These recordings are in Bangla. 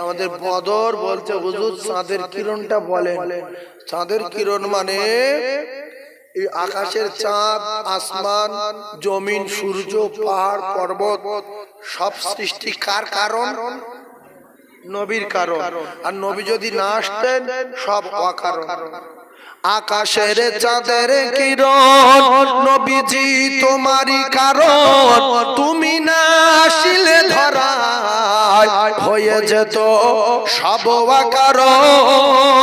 আমাদের বদর বলছে, হুজুর, চাঁদের কিরণটা বলে চাঁদের কিরণ মানে আকাশের চাঁদ, আসমান, জমিন, সূর্য, পাহাড়, পর্বত, সব সৃষ্টি কার কারণ? নবীর কারণ। আর নবী যদি না আসতেন, সব অকারণ। আকাশের চাঁদের কিরণ নবীজি তোমারই কারণ। তুমি না আসিলে ধরা হয়ে যেত সব কারণ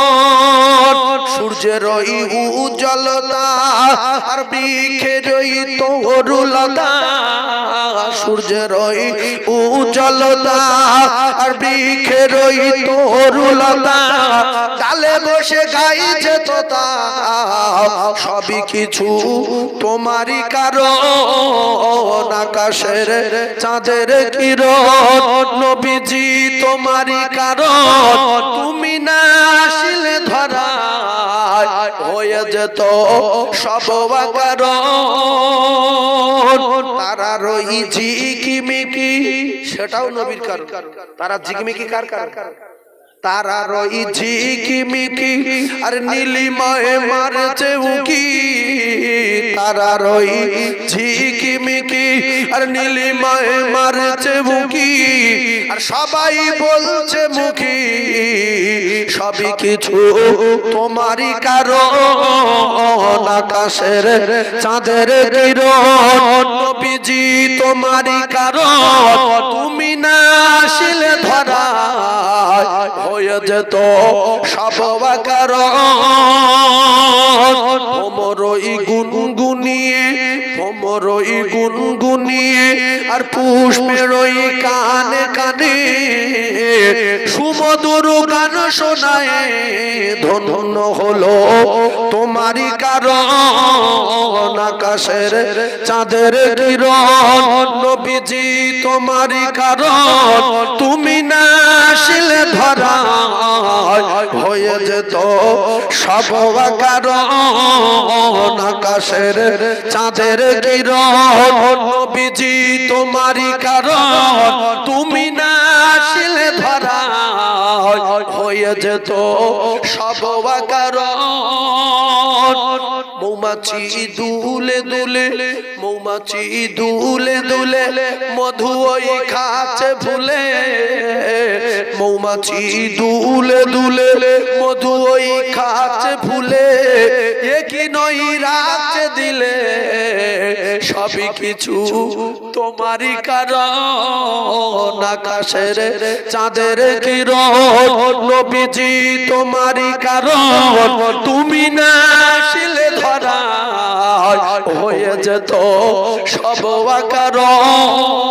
সূর্যের ওই উজ্জ্বলতা আর বৃক্ষের তরুলতা। সূর্যের ওই উজ্জ্বলতা আর বৃক্ষের তরুলতা। ডালে বসে গাইছে তোতা। সবই কিছু তোমারই কারণ। আকাশের চাঁদের কিরণ, নবীজি তোমারই কারণ। তুমি না আসলে ধরা হয়ে যেত সব তারা রই ঝিকিমিকি সেটাও নবীর কারণ। তারা ঝিকিমিকি কার কারণ? তারা রই ঝিকিমিকি আর নীলিময় মারছে উকি। তারা রই ঝিকিমিকি আর নীলিময় মারছে উকি। আর সবাই বলছে মুখী, সবই কিছু তোমারই কারণ। আকাশের চাঁদের কিরণ, নবীজি তোমারই কারণ। তুমি না হয়ে যেত সব কারণ ভোমরই গুনগুনিয়ে ভোমরই গুনগুনিয়ে আর পুষ্পেরই কানে কানে সুমধুর গান শোনায়, ধন্য হলো তোমারই কারণ আকাশের চাঁদের কিরণ। নবীজি, তোমারই কারণ, তুমি না আসলে ধরা হয়ে যেত সব আকাশের চাঁদের কিরণ। নবীজি, তোমারই কারণ, তুমি না আসলে ধরা হয়ে যেত সব কারণ মৌমাছি দুলে দুলে, মৌমাছি দুলে দুলে, মধু ওই খাচ্ছে ভুলে মৌমাছি দুলে দুলে মধু ওই খাচ্ছে ভুলে একই নই রাখছে দিলে? সবই কিছু তোমারই কারণ। আকাশের চাঁদের কিরণ, নবীজি তোমারই কারণ। তুমি না আসলে ধরা, হয়ে যেত সব কারণ